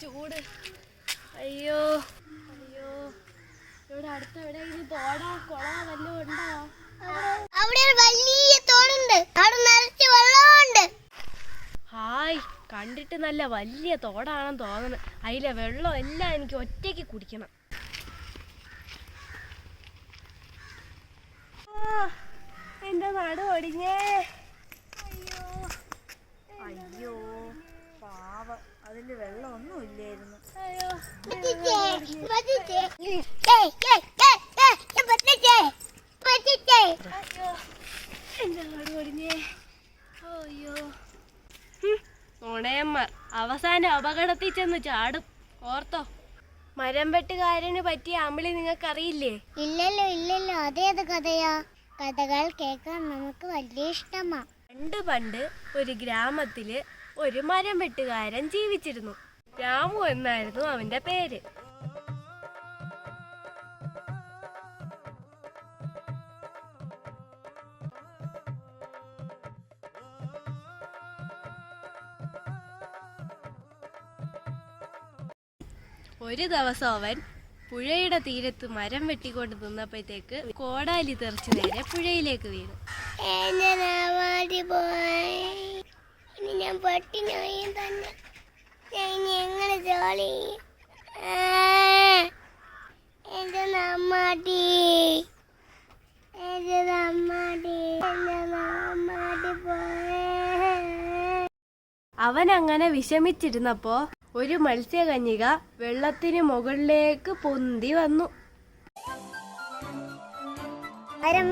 ചൂട്. അയ്യോ. അയ്യോ. ഇവിടെ അടുത്ത് എവിടെയെങ്കിലും തോടാ കൊളാ വല്ലതും ഉണ്ടോ? അവിടെ വലിയ തോടുണ്ട്. അവിടെ നിറച്ച് വെള്ളമുണ്ട്. ഹായ് കണ്ടിട്ട് നല്ല വലിയ തോടാണെന്ന് തോന്നുന്നു അതിലെ വെള്ളം എല്ലാം എനിക്ക് ഒറ്റയ്ക്ക് കുടിക്കണം. ആ, എന്റെ നടു ഒടിഞ്ഞേ അയ്യോ അയ്യോ പാവം അതിൽ വെള്ളമൊന്നും ഇല്ലായിരുന്നു. അയ്യോ. നുണയന്മാർ അവസാന അപകടത്തിൽ ചെന്ന് ചാടും. ഓർത്തോ? മരം വെട്ടുകാരന് പറ്റിയ അമളി നിങ്ങൾക്ക് അറിയില്ലേ ഇല്ലല്ലോ. ഇല്ലല്ലോ അതേത് കഥയാ. കഥകൾ കേൾക്കാൻ നമുക്ക് വലിയ ഇഷ്ടമാ. പണ്ട് പണ്ട് ഒരു ഗ്രാമത്തിൽ ഒരു മരം വെട്ടുകാരൻ ജീവിച്ചിരുന്നു. രാമു എന്നായിരുന്നു അവന്റെ പേര്. ഒരു ദിവസം അവൻ പുഴയുടെ തീരത്ത് മരം വെട്ടിക്കൊണ്ട് നിന്നപ്പോഴത്തേക്ക് കോടാലി തെറിച്ചു നേരെ പുഴയിലേക്ക് വീണു. ഞാൻ പട്ടിനായി തന്നെ. ഞാൻ എങ്ങനെ ജോലി? ചെയ്യും? ആ, എന്റെ നമ്മാടി എന്റെ നമ്മാടി എന്റെ നമ്മാടി പോയി. അവൻ അങ്ങനെ വിഷമിച്ചിരുന്നപ്പോ ഒരു മത്സ്യകന്യക വെള്ളത്തിന് മുകളിലേക്ക് പൊന്തി വന്നു. മരം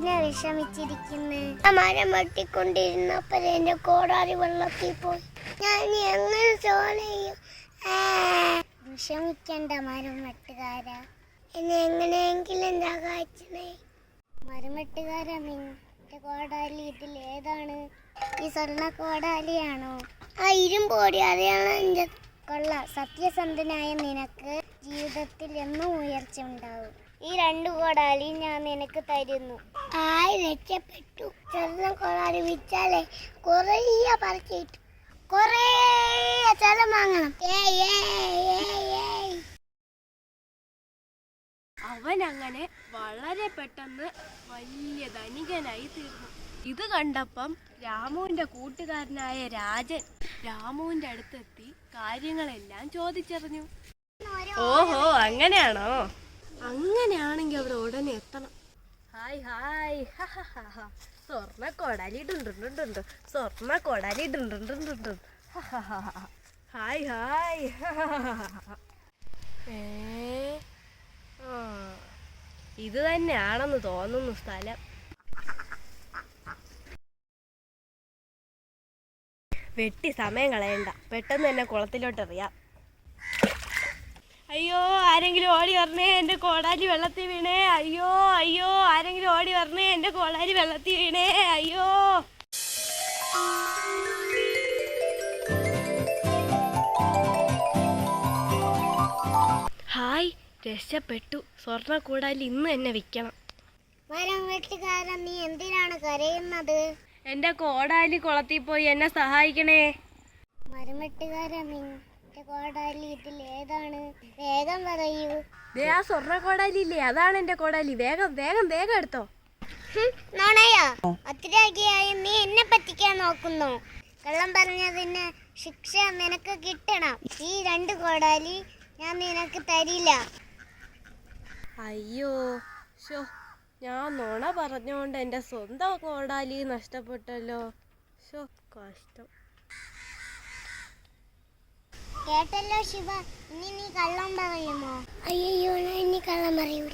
എന്തിനാ വിഷമിച്ചിരിക്കുന്നത് മരം വെട്ടിക്കൊണ്ടിരുന്നപ്പോ എന്റെ കോടാലി വെള്ളത്തിൽ പോയി ഞാൻ ഇനി എങ്ങനെ ചോലയും വിഷമിക്കണ്ട മരം വെട്ടുകാര. എന്നെ എങ്ങനെയെങ്കിലും സഹായിച്ചണേ മരം വെട്ടുകാര നിന്റെ കോടാലി ഇതിൽ ഏതാണ്? ഈ സ്വർണ കോടാലിയാണോ? ആ ഇരുമ്പോടി എന്റെ കൊള്ള. സത്യസന്ധനായ നിനക്ക് ജീവിതത്തിൽ എന്നും ഉയർച്ച ഉണ്ടാവും. ഈ രണ്ട് കോടാലി ഞാൻ നിനക്ക് തരുന്നു. ആയി രക്ഷപ്പെട്ടു. ചെറുന്ന കോടാലി വിറ്റാലേ കുറേ പറിച്ചിട്ടു. കൊറേ സ്ഥലം വാങ്ങണം. അവൻ അങ്ങനെ വളരെ പെട്ടെന്ന് വലിയ ധനികനായി തീർന്നു. ഇത് കണ്ടപ്പം രാമുവിന്റെ കൂട്ടുകാരനായ രാജൻ രാമുവിന്റെ അടുത്തെത്തി കാര്യങ്ങളെല്ലാം ചോദിച്ചറിഞ്ഞു. ഓഹോ അങ്ങനെയാണോ? അങ്ങനെയാണെങ്കിൽ അവിടെ ഉടനെ എത്തണം. Hi hi. സ്വർണ കൊടാലി ഡുണ്ടുണ്ടുണ്ടുണ്ട് സ്വർണ കൊടാലി ഡുണ്ടുണ്ടുണ്ടുണ്ട് ഹായ് ഹായ്. ഏ ഇത് തന്നെയാണെന്ന് തോന്നുന്നു സ്ഥലം. വെട്ടി സമയം കളയണ്ട. പെട്ടെന്ന് തന്നെ കുളത്തിലോട്ട് എറിയാം. അയ്യോ ആരെങ്കിലും ഓടി വരണേ എന്റെ കോടാലി വെള്ളത്തിൽ വീണേ. അയ്യോ അയ്യോ ആരെങ്കിലും ഓടി വരണേ എന്റെ കോടാലി വെള്ളത്തിൽ വീണേ. അയ്യോ. ഹായ് രക്ഷപ്പെട്ടു. സ്വർണ കൂടാലി ഇന്ന് തന്നെ വിൽക്കണം. വരം വെട്ടുകാരൻ നീ എന്തിനാണ് കരയുന്നത്? എന്റെ കോടാലി കുളത്തിൽ പോയി എന്നെ സഹായിക്കണേ. മരം വെട്ടുകാരൻ കോടാലി ഇതിൽ ഏതാണ് വേഗം പറയൂ. ദേ ആ സ്വർണ കോടാലി ഇല്ലേ അതാണ് എന്റെ കോടാലി. വേഗം വേഗം വേഗം എടുത്തോ. നാണയോ? നീ എന്നെ പറ്റിക്കാൻ നോക്കുന്നു. കള്ളം പറഞ്ഞതിന് ശിക്ഷ നിനക്ക് കിട്ടണം. ഈ രണ്ട് കോടാലി ഞാൻ നിനക്ക് തരില്ല. അയ്യോ ഷോ ഞാൻ നുണ പറഞ്ഞുകൊണ്ട് എന്റെ സ്വന്തം കോടാലി നഷ്ടപ്പെട്ടല്ലോ. ഷോ കഷ്ടം. കേട്ടല്ലോ ശിവ. ഇനി നീ കള്ളം പറയുമോ? അയ്യോ ഞാൻ ഇനി കള്ളം പറയൂല.